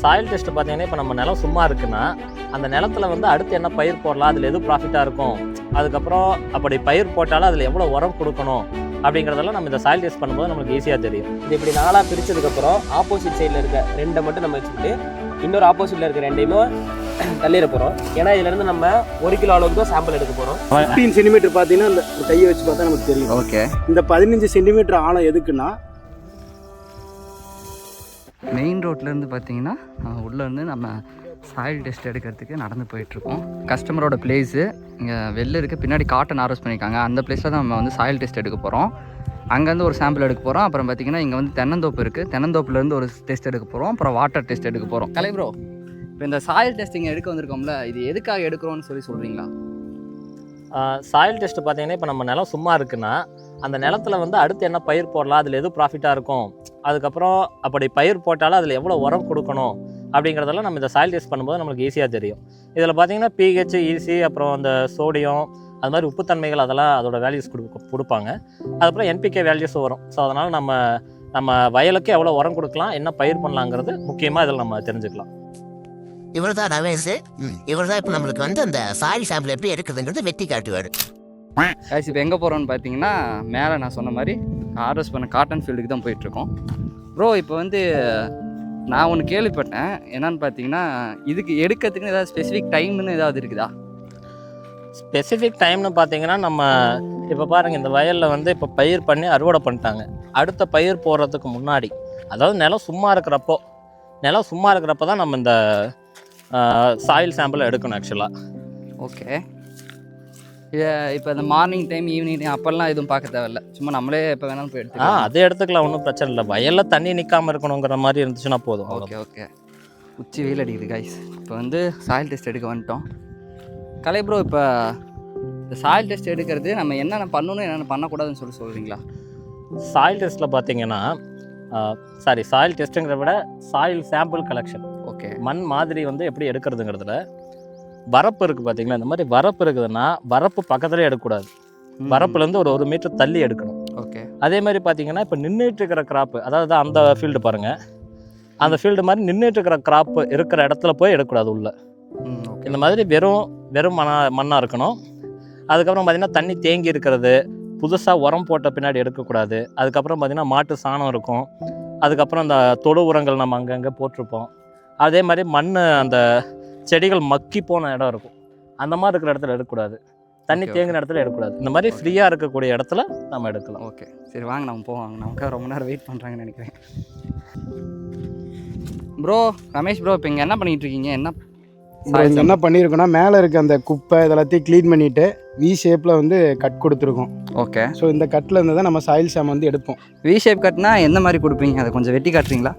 Soil test பார்த்தீங்கன்னா இப்போ நம்ம நிலம் சும்மா இருக்குன்னா அந்த நிலத்துல வந்து அடுத்து என்ன பயிர் போடலாம் அதில் எது ப்ராஃபிட்டாக இருக்கும்? அதுக்கப்புறம் அப்படி பயிர் போட்டாலும் அதில் எவ்வளோ உரம் கொடுக்கணும்? அப்படிங்கிறதெல்லாம் நம்ம இந்த சாயில் டெஸ்ட் பண்ணும்போது நமக்கு ஈஸியாக தெரியும். இது இப்படி நாலாக பிரிச்சதுக்கப்புறம் ஆப்போசிட் சைடில் இருக்க ரெண்டை மட்டும் நம்ம வச்சுக்கிட்டு இன்னொரு ஆப்போசிட்டில் இருக்க ரெண்டையுமே தள்ளிட போகிறோம் ஏன்னா இதுலேருந்து நம்ம ஒரு கிலோ அளவுக்கு தான் சாம்பிள் எடுக்க போகிறோம் ஃபிஃப்டீன் சென்டிமீட்டர் பார்த்தீங்கன்னா அந்த ஒரு கையை வச்சு பார்த்தா நமக்கு தெரியும். ஓகே இந்த பதினஞ்சு சென்டிமீட்டர் ஆழம் எதுக்குன்னா மெயின் ரோட்லேருந்து பார்த்தீங்கன்னா அஹ், உள்ள இருந்து நம்ம சாயில் டெஸ்ட் எடுக்கிறதுக்கு நடந்து போயிட்டுருக்கோம். கஸ்டமரோட பிளேஸு இங்கே வெளில இருக்க. பின்னாடி காட்டன் ஆரோஸ் பண்ணியிருக்காங்க அந்த பிளேஸில் தான் நம்ம வந்து சாயில் டெஸ்ட் எடுக்க போகிறோம் அங்கேருந்து ஒரு சாம்பிள் எடுக்க போகிறோம் அப்புறம் பார்த்தீங்கன்னா இங்கே வந்து தென்னந்தோப்பு இருக்குது தென்னந்தோப்புலேருந்து ஒரு டெஸ்ட் எடுக்க போகிறோம் அப்புறம் வாட்டர் டெஸ்ட் எடுக்க போகிறோம் கலை ப்ரோ இப்போ இந்த சாயில் டெஸ்டிங் எடுக்க வந்திருக்கோம்ல இது எதுக்காக எடுக்கிறோம்னு சொல்லி சொல்கிறீங்களா சாயில் டெஸ்ட் பார்த்தீங்கன்னா இப்போ நம்ம நிலம் சும்மா இருக்குன்னா அந்த நிலத்துல வந்து அடுத்து என்ன பயிர் போடலாம்? அதில் எது ப்ராஃபிட்டாக இருக்கும்? அதுக்கப்புறம் அப்படி பயிர் போட்டாலும் அதில் எவ்வளோ உரம் கொடுக்கணும்? அப்படிங்கிறதெல்லாம் நம்ம இந்த சாயில் டெஸ்ட் பண்ணும்போது நமக்கு ஈஸியாக தெரியும். இதில் பார்த்தீங்கன்னா பிஹெச் ஈசி அப்புறம் அந்த சோடியம் அது மாதிரி உப்புத்தன்மைகள் அதெல்லாம் அதோட வேல்யூஸ் கொடுக்க கொடுப்பாங்க. அதுக்கப்புறம் என்பிகே வேல்யூஸ் வரும். ஸோ அதனால் நம்ம நம்ம வயலுக்கு எவ்வளோ உரம் கொடுக்கலாம்? என்ன பயிர் பண்ணலாங்கிறது முக்கியமாக இதில் நம்ம தெரிஞ்சுக்கலாம். இவர் தான் ரமேஷ். இவர் தான் இப்போ நம்மளுக்கு வந்து அந்த சாரி சாம்பிள் எப்படி எடுக்கிறதுங்கிறது வெட்டி காட்டுவார். கைஸ் இப்போ எங்கே போகிறோம்னு பார்த்தீங்கன்னா மேலே நான் சொன்ன மாதிரி ஆர்எஸ் பண்ண காட்டன் ஃபீல்டுக்கு தான் போயிட்டுருக்கோம். ப்ரோ இப்போ வந்து நான் ஒன்று கேள்விப்பட்டேன். என்னன்னு பார்த்தீங்கன்னா இதுக்கு எடுக்கிறதுக்குன்னு ஏதாவது ஸ்பெசிஃபிக் டைம்னு ஏதாவது இருக்குதா? ஸ்பெசிஃபிக் டைம்னு பார்த்தீங்கன்னா நம்ம இப்போ பாருங்க இந்த வயலில் வந்து இப்போ பயிர் பண்ணி அறுவடை பண்ணிட்டாங்க. அடுத்த பயிர் போடுறதுக்கு முன்னாடி அதாவது நிலம் சும்மா இருக்கிறப்போ நிலம் சும்மா இருக்கிறப்ப தான் நம்ம இந்த சாயில் சாம்பிள் எடுக்கணும் ஆக்சுவலாக ஓகே இப்போ இந்த மார்னிங் டைம் ஈவினிங் டைம் அப்போல்லாம் எதுவும் பார்க்க தேவையில்ல. சும்மா நம்மளே எப்போ வேணாலும் போய் ஆ எடுத்துக்கலாம் அது எடுத்துக்கலாம். ஒன்றும் பிரச்சனை இல்லை. வயலில் தண்ணி நிற்காம இருக்கணுங்கிற மாதிரி இருந்துச்சுன்னா போதும். ஓகே ஓகே உச்சி வெயில் அடிக்குது கைஸ் இப்போ வந்து சாயில் டெஸ்ட் எடுக்க வந்துட்டோம். கலை ப்ரோ இப்போ இந்த சாயில் டெஸ்ட் எடுக்கிறது நம்ம என்னென்ன பண்ணணும் என்னென்ன பண்ணக்கூடாதுன்னு சொல்லி சொல்கிறீங்களா சாயில் டெஸ்ட்டில் பார்த்தீங்கன்னா சாரி சாயில் டெஸ்ட்டுங்கிறத விட சாயில் சாம்பிள் கலெக்ஷன் ஓகே மண் மாதிரி வந்து எப்படி எடுக்கிறதுங்கிறதுல வரப்பு இருக்குது பார்த்தீங்களா இந்த மாதிரி வரப்பு இருக்குதுன்னா வரப்பு பக்கத்துலேயே எடுக்கக்கூடாது. வரப்புலேருந்து ஒரு ஒரு மீட்டர் தள்ளி எடுக்கணும். ஓகே. அதே மாதிரி பார்த்தீங்கன்னா இப்போ நின்றுட்டு இருக்கிற கிராப்பு அதாவது அந்த ஃபீல்டு பாருங்கள் அந்த ஃபீல்டு மாதிரி நின்றுட்டு இருக்கிற கிராப்பு இருக்கிற இடத்துல போய் எடுக்கக்கூடாது உள்ள. இந்த மாதிரி வெறும் வெறும் மண்ணா மண்ணாக இருக்கணும். அதுக்கப்புறம் பார்த்தீங்கன்னா தண்ணி தேங்கி இருக்கிறது புதுசாக உரம் போட்ட பின்னாடி எடுக்கக்கூடாது. அதுக்கப்புறம் பார்த்தீங்கன்னா மாட்டு சாணம் இருக்கும். அதுக்கப்புறம் அந்த தொழு உரங்கள் நம்ம அங்கங்கே போட்டிருப்போம். அதே மாதிரி மண் அந்த செடிகள் மக்கி போன இடம் இருக்கும். அந்த மாதிரி இருக்கிற இடத்துல எடுக்கக்கூடாது. தண்ணி தேங்கின இடத்துல எடுக்கக்கூடாது. இந்த மாதிரி ஃப்ரீயாக இருக்கக்கூடிய இடத்துல நம்ம எடுக்கலாம். ஓகே. சரி வாங்க நம்ம போவாங்க நமக்கு ரொம்ப நேரம் வெயிட் பண்ணுறாங்கன்னு நினைக்கிறேன். ப்ரோ ரமேஷ் ப்ரோ இப்போ இங்கே என்ன பண்ணிட்டு இருக்கீங்க? என்ன இங்க என்ன பண்ணியிருக்கோம்னா மேலே இருக்க அந்த குப்பை இதெல்லாத்தையும் க்ளீன் பண்ணிட்டு வி ஷேப்பில் வந்து கட் கொடுத்துருக்கோம். ஓகே. ஸோ இந்த கட்டில் இருந்து தான் நம்ம சாயில் சாம் வந்து எடுப்போம். வி ஷேப் கட்னா எந்த மாதிரி கொடுப்பீங்க? அதை கொஞ்சம் வெட்டி காட்டுறீங்களா?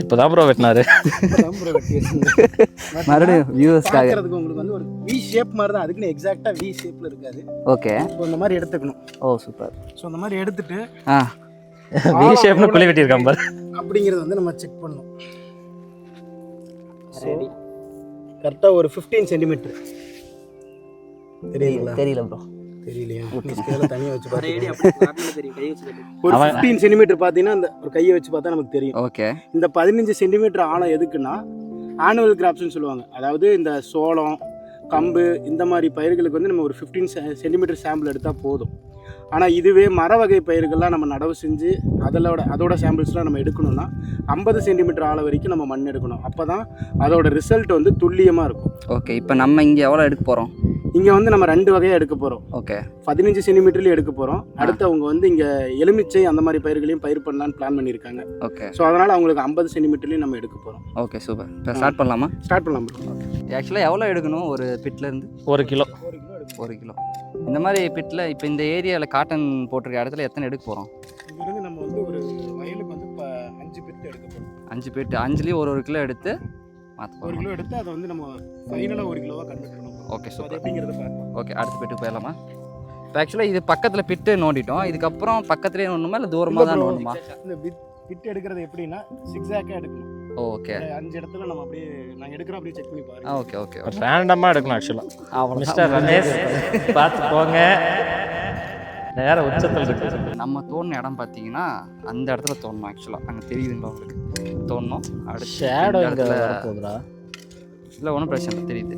இப்போ தான் ப்ரோ வெட்டினாரு மறுபடியும் வியூவர்ஸ்க்காக உங்களுக்கு வந்து ஒரு வி ஷேப் மாதிரி தான் அதுக்குன்னு எக்ஸாக்டாக வி ஷேப்பில் இருக்காது. ஓகே ஸோ இந்த மாதிரி எடுத்துக்கணும். ஓ சூப்பர் ஸோ இந்த மாதிரி எடுத்துட்டு ஆ. வி ஷேப்னு குழி வெட்டியிருக்கான் பாரு. அப்படிங்கிறத வந்து நம்ம செக் பண்ணணும். சரி கரெக்டாக ஒரு ஃபிஃப்டீன் சென்டிமீட்டர் தெரியுங்களா தெரியல ப்ரோ தெரியலையா? தனியாக வச்சு. ஒரு ஃபிஃப்டீன் சென்டிமீட்டர் பார்த்தீங்கன்னா அந்த ஒரு கையை வச்சு பார்த்தா நமக்கு தெரியும். ஓகே. இந்த பதினஞ்சு சென்டிமீட்டர் ஆழம் எதுக்குன்னா ஆனுவல் கிராப்ஸ்னு சொல்லுவாங்க. அதாவது இந்த சோளம் கம்பு இந்த மாதிரி பயிர்களுக்கு வந்து நம்ம ஒரு ஃபிஃப்டீன் சென்டிமீட்டர் சாம்பிள் எடுத்தால் போதும். ஆனால் இதுவே மர வகை பயிர்கள்லாம் நம்ம நடவு செஞ்சு அதோட அதோட சாம்பிள்ஸ்லாம் நம்ம எடுக்கணும்னா ஐம்பது சென்டிமீட்டர் ஆழம் வரைக்கும் நம்ம மண் எடுக்கணும். அப்போ தான் அதோட ரிசல்ட் வந்து துல்லியமாக இருக்கும். ஓகே இப்போ நம்ம இங்கே எவ்வளோ எடுக்க போகிறோம் இங்கே வந்து நம்ம ரெண்டு வகையாக எடுக்க போகிறோம் ஓகே. பதினஞ்சு சென்டிமீட்டர்லேயும் எடுக்க போகிறோம் அடுத்து அவங்க வந்து இங்கே எலுமிச்சை அந்த மாதிரி பயிர்களையும் பயிர் பண்ணலான்னு பிளான் பண்ணியிருக்காங்க. ஓகே. ஸோ அதனால் அவங்களுக்கு ஐம்பது சென்டிமீட்டர்லேயும் நம்ம எடுக்க போகிறோம் ஓகே சூப்பர். இப்போ ஸ்டார்ட் பண்ணலாமா? ஸ்டார்ட் பண்ணலாம் bro. ஆக்சுவலாக எவ்வளோ எடுக்கணும் ஒரு பிட்லேருந்து ஒரு கிலோ. ஒரு கிலோ. இந்த மாதிரி பிட்டில் இப்போ இந்த ஏரியாவில் காட்டன் போட்டிருக்க இடத்துல எத்தனை எடுக்க போகிறோம் இங்கிருந்து நம்ம வந்து ஒரு வயலுக்கு வந்து இப்போ அஞ்சு பிட்டு எடுக்க போகிறோம் அஞ்சு பிட்டு அஞ்சுலேயும் ஒரு ஒரு கிலோ எடுத்து மாற்ற ஒரு கிலோ எடுத்து அதை வந்து நம்ம ஃபைனலாக ஒரு கிலோவாக கன்வெர்ட் ஓகே சூப்பர். ஓகே அடுத்த பிட்டு போயிடலாமா? இப்போ ஆக்சுவலாக இது பக்கத்தில் பிட்டு நோண்டிட்டோம். இதுக்கப்புறம் பக்கத்துலேயே நோண்டணுமா? இல்லை தூரமாக தான். நோண்டணுமா? இந்த பிட் பிட் எடுக்கிறது எப்படின்னா சிக்ஸாக்காக எடுக்கணும். ஓகே அஞ்சு இடத்துல நம்ம அப்படியே நாங்கள் எடுக்கிறோம் அப்படியே செக் பண்ணி ஆ பாருங்க ஓகே ஓகே ரேண்டமாக எடுக்கணும் ஆக்சுவலாக மிஸ்டர் ரமேஷ் பார்த்து போங்க. நேர உச்சத்தில் இருக்கு. நம்ம தோணுன இடம் பார்த்தீங்கன்னா அந்த இடத்துல தோணணும் ஆக்சுவலாக அங்கே தெரியுதுங்களா உங்களுக்கு? தோணணும் அடுத்து ஷேடோ இடத்துல இல்லை ஒன்றும் பிரச்சனை இல்லை தெரியுது.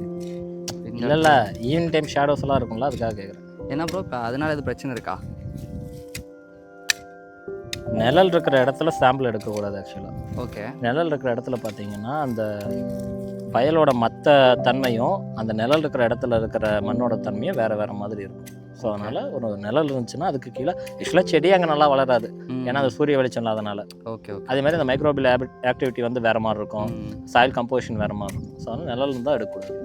இல்லை இல்லை. ஈவினிங் டைம் ஷேடோஸ் எல்லாம் இருக்கும்ல அதுக்காக கேட்குறேன் என்ன ப்ரோ இப்போ அதனால எது பிரச்சனை இருக்கா? நிழல் இருக்கிற இடத்துல சாம்பிள் எடுக்கக்கூடாது ஆக்சுவலாக ஓகே நிழல் இருக்கிற இடத்துல பார்த்தீங்கன்னா அந்த வயலோட மற்ற தன்மையும் அந்த நிழல் இருக்கிற இடத்துல இருக்கிற மண்ணோட தன்மையும் வேறு வேறு மாதிரி இருக்கும். ஸோ அதனால் ஒரு நிழல் இருந்துச்சுன்னா அதுக்கு கீழே ஆக்சுவலாக செடி அங்கே நல்லா வளராது. ஏன்னா அது சூரிய வெளிச்சம் இல்லாதனால. ஓகே ஓகே அதே மாதிரி அந்த மைக்ரோபியல் ஆக்டிவிட்டி வந்து வேறு மாதிரி இருக்கும். சாயில் கம்போசிஷன் வேறு மாதிரி இருக்கும். ஸோ அதனால் நிழல் இருந்தால் எடுக்கக்கூடாது.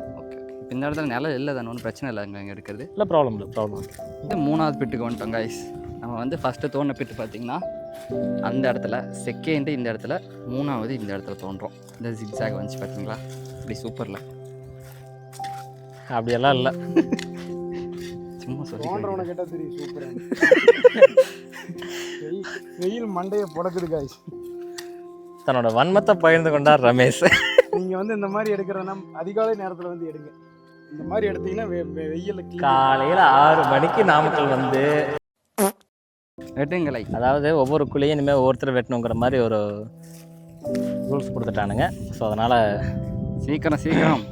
இந்த இடத்துல நிலம் இல்லை தானே ஒன்றும் பிரச்சனை இல்லை அங்கே எடுக்கிறது. இல்லை ப்ராப்ளம் இல்லை ப்ராப்ளம் இது மூணாவது பிட்டுக்கு வந்துட்டோம் கைஸ் நம்ம வந்து ஃபஸ்ட்டு தோணுன பிட்டு பார்த்தீங்கன்னா அந்த இடத்துல செகண்டு இந்த இடத்துல மூணாவது இந்த இடத்துல தோன்றோம். இந்த ஜிக்ஸாக் வந்துச்சு பார்த்தீங்களா இப்படி சூப்பரில் அப்படியெல்லாம் இல்லை. சும்மா சொல்லி தோன்றவனை கேட்டால் தெரியும் வெயில் மண்டையை புடக்குது காய்ஸ் தன்னோட வன்மத்தை பகிர்ந்து கொண்டார் ரமேஷ். நீங்கள் வந்து இந்த மாதிரி எடுக்கிறதுனா அதிகாலை நேரத்தில் வந்து எடுங்க. இந்த மாதிரி எடுத்தீங்கன்னா வெ வெ- வெயில்ல clean காலையில் ஆறு மணிக்கு நாமக்கல் வந்து வெட்டுங்களை. அதாவது ஒவ்வொரு குழியும் இனிமேல் ஒவ்வொருத்தர் வெட்டணுங்கிற மாதிரி ஒரு ரூல்ஸ் கொடுத்துட்டானுங்க. ஸோ அதனால் சீக்கிரம் சீக்கிரம்.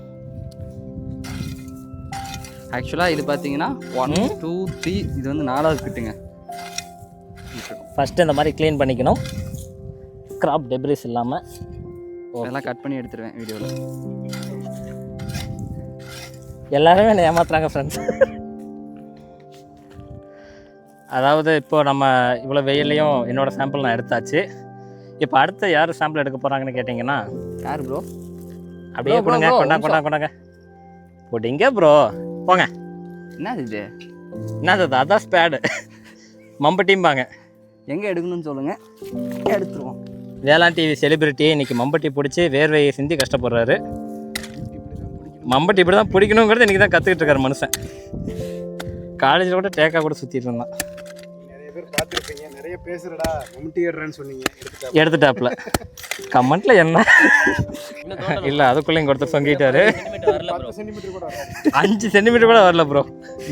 ஆக்சுவலாக இது பார்த்தீங்கன்னா ஒன் டூ த்ரீ இது வந்து நாலாவது பிட்டுங்க ஃபஸ்ட்டு இந்த மாதிரி க்ளீன் பண்ணிக்கணும். கிராப் டெப்ரிஸ் இல்லாமல் அதெல்லாம் கட் பண்ணி எடுத்துருவேன் வீடியோவில். எல்லாருமே என்னை ஏமாத்துறாங்க ஃப்ரெண்ட்ஸ் அதாவது இப்போ நம்ம இவ்வளோ வெயிலையும் என்னோட சாம்பிள் நான் எடுத்தாச்சு. இப்போ அடுத்து யார் சாம்பிள் எடுக்க போகிறாங்கன்னு கேட்டிங்கன்னா யார் ப்ரோ அப்படியே கொடுங்க கொண்டா கொண்டா கொண்டாங்க. போட்டிங்க ப்ரோ போங்க. என்னது இது? என்னது அது? அதான் ஸ்பேடு மம்பட்டிம்பாங்க எங்கே எடுக்கணும்னு சொல்லுங்கள் எடுத்துருவோம். வேளாண் டிவி செலிபிரிட்டி இன்னைக்கு மம்பட்டி பிடிச்சி வேர்வையை சிந்தி கஷ்டப்படுறாரு. மம்பட்டி இப்படி தான் பிடிக்கணுங்கிறது இன்னைக்கு தான் கற்றுக்கிட்டு இருக்காரு மனுஷன். காலேஜில் கூட டேக்கா கூட சுற்றிட்டு இருந்தான். நிறைய பேர் பார்த்துருப்பீங்க நிறைய பேசுறடா மம்முட்டி ஏடுறேன்னு சொன்னீங்க எடுத்துட்டா எடுத்துட்டாப்புல கமெண்ட்ல என்ன? இல்லை சொங்கிட்டாரு. பத்து சென்டிமீட்டர் கூட வராது அஞ்சு சென்டிமீட்டர் கூட வரல ப்ரோ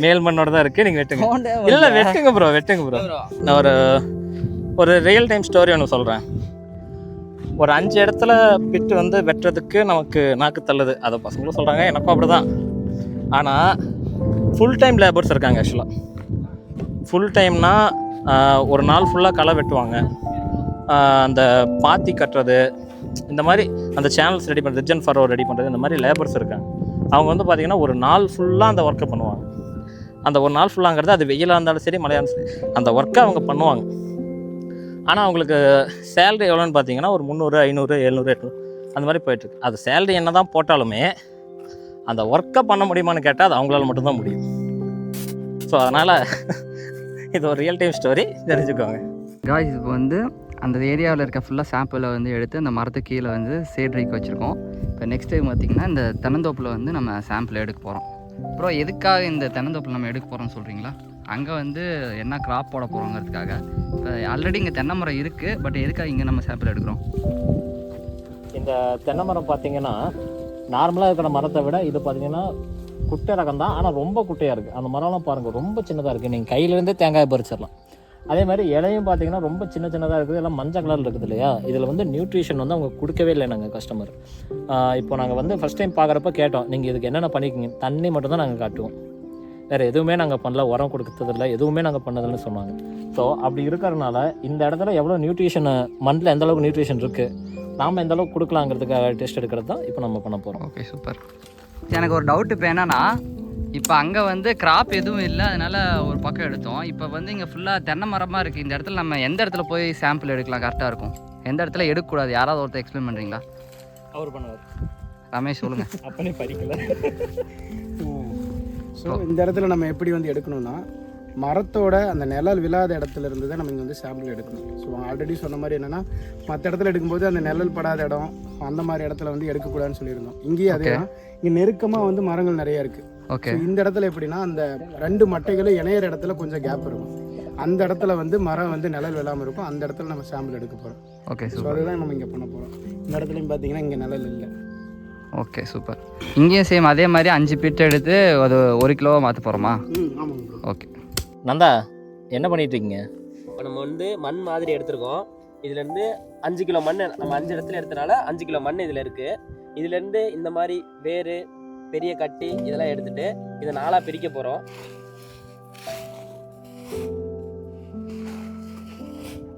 மேல் மண்ணோட தான் இருக்கு நீங்கள் வெட்டுங்க. இல்லை வெட்டுங்க ப்ரோ வெட்டுங்க ப்ரோ நான் ஒரு ஒரு ரியல் டைம் ஸ்டோரி ஒன்று சொல்கிறேன் ஒரு அஞ்சு இடத்துல பிட்டு வந்து வெட்டுறதுக்கு நமக்கு நாக்கு தள்ளுது. அதை பசங்களும் சொல்கிறாங்க எனக்கும் அப்படி தான் ஆனால் ஃபுல் டைம் லேபர்ஸ் இருக்காங்க ஆக்சுவலாக ஃபுல் டைம்னா ஒரு நாள் ஃபுல்லாக களை வெட்டுவாங்க. அந்த பாத்தி கட்டுறது இந்த மாதிரி அந்த சேனல்ஸ் ரெடி பண்ணுறது ரிஜன் ஃபரோ ரெடி பண்ணுறது இந்த மாதிரி லேபர்ஸ் இருக்காங்க. அவங்க வந்து பார்த்திங்கன்னா ஒரு நாள் ஃபுல்லாக அந்த ஒர்க்கை பண்ணுவாங்க. அந்த ஒரு நாள் ஃபுல்லாங்கிறது அது வெயிலாக இருந்தாலும் சரி மழையாக இருந்தாலும் சரி அந்த ஒர்க்கை அவங்க பண்ணுவாங்க. ஆனால் அவங்களுக்கு சேலரி எவ்வளோன்னு பார்த்தீங்கன்னா ஒரு முந்நூறு ஐநூறு எழுநூறு எட்நூறு. அந்த மாதிரி போயிட்டுருக்கு அது சேலரி என்ன தான் போட்டாலுமே அந்த ஒர்க்கை பண்ண முடியுமான்னு கேட்டால் அது அவங்களால மட்டும்தான் முடியும். ஸோ அதனால் இது ஒரு ரியல் டைம் ஸ்டோரி தெரிஞ்சுக்கோங்க. காய்ஸ் இப்போ வந்து அந்த ஏரியாவில் இருக்க ஃபுல்லாக சாம்பிளை வந்து எடுத்து அந்த மரத்துக்கு கீழே வந்து சேட்ரிக்கு வச்சுருக்கோம். இப்போ நெக்ஸ்ட் டைம் பார்த்திங்கன்னா இந்த தென்னந்தோப்பில் வந்து நம்ம சாம்பிள் எடுக்க போகிறோம் அப்புறம் எதுக்காக இந்த தென்னந்தோப்பில் நம்ம எடுக்க போகிறோம்னு சொல்கிறீங்களா அங்கே வந்து என்ன கிராப் போட போகிறோங்கிறதுக்காக இப்போ ஆல்ரெடி இங்கே தென்னை மரம் இருக்குது பட் எதுக்காக இங்கே நம்ம சாம்பிள் எடுக்கிறோம்? இந்த தென்னை மரம் பார்த்தீங்கன்னா நார்மலாக இருக்கிற மரத்தை விட இது பார்த்தீங்கன்னா குட்டை ரகம் தான். ஆனால் ரொம்ப குட்டையாக இருக்குது அந்த மரம்லாம் பாருங்கள் ரொம்ப சின்னதாக இருக்குது நீங்கள் கையிலேருந்தே தேங்காய் பறிச்சிடலாம். அதே மாதிரி இலையும் பார்த்தீங்கன்னா ரொம்ப சின்ன சின்னதாக இருக்குது. எல்லாம் மஞ்சள் கலர் இருக்குது இல்லையா? இதில் வந்து நியூட்ரிஷன் வந்து அவங்க கொடுக்கவே இல்லை நாங்கள் கஸ்டமர் இப்போ நாங்கள் வந்து ஃபஸ்ட் டைம் பார்க்குறப்ப கேட்டோம் நீங்கள் இதுக்கு என்னென்ன பண்ணிக்கிங்க தண்ணி மட்டும் தான் நாங்கள் காட்டுவோம். வேறு எதுவுமே நாங்கள் பண்ணல உரம் கொடுத்ததில்ல எதுவுமே நாங்கள் பண்ணதில்லைன்னு சொன்னாங்க. ஸோ அப்படி இருக்கிறனால இந்த இடத்துல எவ்வளோ நியூட்ரிஷன் மண்ணில் எந்த அளவுக்கு நியூட்ரிஷன் இருக்குது நாம் எந்த அளவுக்கு கொடுக்கலாங்கிறதுக்காக டெஸ்ட் எடுக்கிறது தான் இப்போ நம்ம பண்ண போகிறோம் ஓகே சூப்பர் எனக்கு ஒரு டவுட் இப்போ என்னன்னா இப்போ அங்கே வந்து கிராப் எதுவும் இல்லை அதனால ஒரு பக்கம் எடுத்தோம். இப்போ வந்து இங்கே ஃபுல்லாக தென்னை மரமாக இருக்குது இந்த இடத்துல நம்ம எந்த இடத்துல போய் சாம்பிள் எடுக்கலாம்? கரெக்டாக இருக்கும். எந்த இடத்துல எடுக்கக்கூடாது? யாராவது ஒருத்தர் எக்ஸ்பிளைன் பண்ணுறீங்களா அவர் பண்ணுவார். ரமேஷ் சொல்லுங்கள் அப்பனே பறிக்கல ஸோ இந்த இடத்துல நம்ம எப்படி வந்து எடுக்கணும்னா மரத்தோட அந்த நிழல் விழாத இடத்துல இருந்து தான் நம்ம இங்கே வந்து சாம்பிள் எடுக்கணும். ஸோ ஆல்ரெடி சொன்ன மாதிரி என்னென்னா மற்ற இடத்துல எடுக்கும்போது அந்த நிழல் படாத இடம் அந்த மாதிரி இடத்துல வந்து எடுக்கக்கூடாதுன்னு சொல்லியிருந்தோம். இங்கேயே அதே தான் இங்கே நெருக்கமாக வந்து மரங்கள் நிறைய இருக்குது ஓகே இந்த இடத்துல எப்படின்னா அந்த ரெண்டு மட்டைகளும் இணையிற இடத்துல கொஞ்சம் கேப் இருக்கும். அந்த இடத்துல வந்து மரம் வந்து நிழல் விழாமல் இருக்கும். அந்த இடத்துல நம்ம சாம்பிள் எடுக்க போகிறோம் ஓகே ஸோ அதுதான் நம்ம இங்கே பண்ண போகிறோம் இந்த இடத்துலையும் பார்த்தீங்கன்னா இங்கே நிழல் இல்லை. ஓகே சூப்பர் இங்கேயும் சேம் அதே மாதிரி அஞ்சு பிட் எடுத்து அது ஒரு கிலோவாக மாற்ற போகிறோமா ம் ஆமாங்க ப்ரோ ஓகே நந்தா என்ன பண்ணிட்டு இருக்கீங்க? இப்போ நம்ம வந்து மண் மாதிரி எடுத்திருக்கோம். இதுலேருந்து அஞ்சு கிலோ மண் நம்ம அஞ்சு இடத்துல எடுத்தனால அஞ்சு கிலோ மண் இதில் இருக்குது இதுலேருந்து இந்த மாதிரி வேறு பெரிய கட்டி இதெல்லாம் எடுத்துட்டு இதை நாலாக பிரிக்க போகிறோம்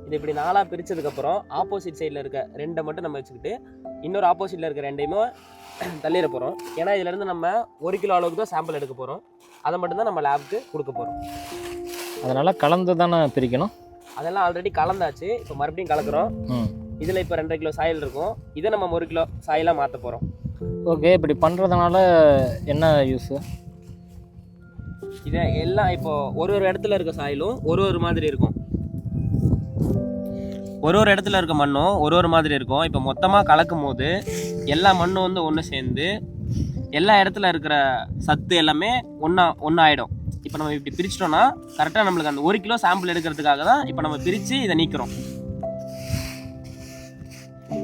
இது இப்படி நாலாக பிரித்ததுக்கப்புறம் ஆப்போசிட் சைடில் இருக்க ரெண்டை மட்டும் நம்ம வச்சுக்கிட்டு இன்னொரு ஆப்போசிட்டில் இருக்க ரெண்டையுமே தள்ளிட போகிறோம் ஏன்னா இதுலேருந்து நம்ம ஒரு கிலோ அளவுக்கு தான் சாம்பிள் எடுக்க போகிறோம் அதை மட்டும்தான் நம்ம லேபுக்கு கொடுக்க போகிறோம் அதனால் கலந்து தானே பிரிக்கணும்? அதெல்லாம் ஆல்ரெடி கலந்தாச்சு. இப்போ மறுபடியும் கலக்குறோம். இதில் இப்போ ரெண்டரை கிலோ சாயில் இருக்கும். இதை நம்ம ஒரு கிலோ சாயிலாக மாற்ற போகிறோம் ஓகே இப்படி பண்ணுறதுனால என்ன யூஸு இதை எல்லாம் இப்போ ஒரு ஒரு இடத்துல இருக்க சாயிலும் ஒரு ஒரு மாதிரி இருக்கும். ஒரு ஒரு இடத்துல இருக்க மண்ணும் ஒரு ஒரு மாதிரி இருக்கும். இப்போ மொத்தமாக கலக்கும் போது எல்லா மண்ணும் வந்து ஒன்று சேர்ந்து எல்லா இடத்துல இருக்கிற சத்து எல்லாமே ஒன்றா ஒன்றா ஆகிடும் இப்போ நம்ம இப்படி பிரிச்சிட்டோம்னா கரெக்டாக நம்மளுக்கு அந்த ஒரு கிலோ சாம்பிள் எடுக்கிறதுக்காக தான் இப்போ நம்ம பிரித்து இதை நீக்கிறோம்.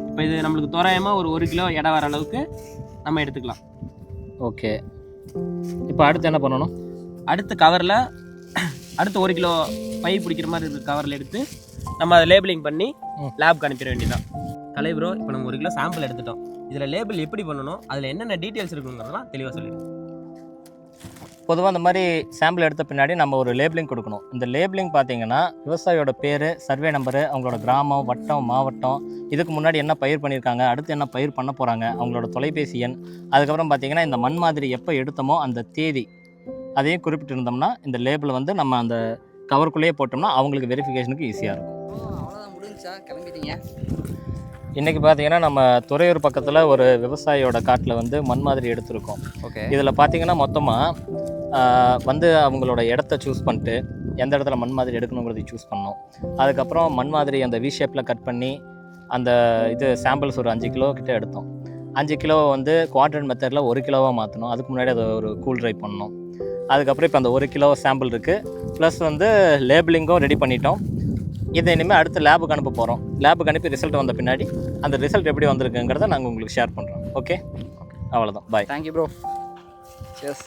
இப்போ இது நம்மளுக்கு தோராயமாக ஒரு ஒரு கிலோ எடை வர அளவுக்கு நம்ம எடுத்துக்கலாம். ஓகே இப்போ அடுத்து என்ன பண்ணணும்? அடுத்த கவரில் அடுத்து ஒரு கிலோ பை பிடிக்கிற மாதிரி இருக்கிற கவரில் எடுத்து நம்ம அதை லேபிளிங் பண்ணி. லேப்க்கு அனுப்பிட வேண்டியதான் கலை ப்ரோ இப்போ நம்ம ஒரு கிலோ சாம்பிள் எடுத்துட்டோம். இதில் லேபிள் எப்படி பண்ணணும் அதில் என்னென்ன டீட்டெயில்ஸ் இருக்குங்கிறதெல்லாம் தெளிவாக சொல்லிடுங்க பொதுவாக இந்த மாதிரி சாம்பிள் எடுத்த பின்னாடி நம்ம ஒரு லேபிளிங் கொடுக்கணும். இந்த லேபிளிங் பார்த்தீங்கன்னா விவசாயியோட பேர் சர்வே நம்பரு அவங்களோட கிராமம் வட்டம் மாவட்டம் இதுக்கு முன்னாடி என்ன பயிர் பண்ணியிருக்காங்க அடுத்து என்ன பயிர் பண்ண போகிறாங்க அவங்களோட தொலைபேசி எண் அதுக்கப்புறம் பார்த்தீங்கன்னா இந்த மண் மாதிரி எப்போ எடுத்தோமோ அந்த தேதி அதையும் குறிப்பிட்டிருந்தோம்னா இந்த லேபிள் வந்து நம்ம அந்த கவருக்குள்ளேயே போட்டோம்னா அவங்களுக்கு வெரிஃபிகேஷனுக்கு ஈஸியாக இருக்கும். அவ்வளோதான் முடிஞ்சா கிளம்பிட்டீங்க. இன்றைக்கி பார்த்தீங்கன்னா நம்ம துறையூர் பக்கத்தில் ஒரு விவசாயியோட காட்டில் வந்து மண் மாதிரி எடுத்திருக்கோம். ஓகே. இதில் பார்த்தீங்கன்னா மொத்தமாக வந்து அவங்களோட இடத்த சூஸ் பண்ணிட்டு எந்த இடத்துல மண் மாதிரி எடுக்கணுங்கிறதை சூஸ் பண்ணோம். அதுக்கப்புறம் மண் மாதிரி அந்த வி ஷேப்பில் கட் பண்ணி அந்த இது சாம்பிள்ஸ் ஒரு அஞ்சு கிலோ கிட்ட எடுத்தோம். அஞ்சு கிலோ வந்து குவாட்ரன் மெத்தடில் ஒரு கிலோவாக மாற்றணும் அதுக்கு முன்னாடி அதை ஒரு கூல் ட்ரை பண்ணோம். அதுக்கப்புறம் இப்போ அந்த ஒரு கிலோ சாம்பிள் இருக்குது ப்ளஸ் வந்து லேபிளிங்கும் ரெடி பண்ணிட்டோம். இதை இனிமேல் அடுத்து லேபுக்கு அனுப்ப போகிறோம் லேபுக்கு அனுப்பி ரிசல்ட் வந்த பின்னாடி அந்த ரிசல்ட் எப்படி வந்திருக்குங்கிறத நாங்கள் உங்களுக்கு ஷேர் பண்ணுறோம் ஓகே அவ்வளோதான் பாய் தேங்க்யூ ப்ரோ எஸ்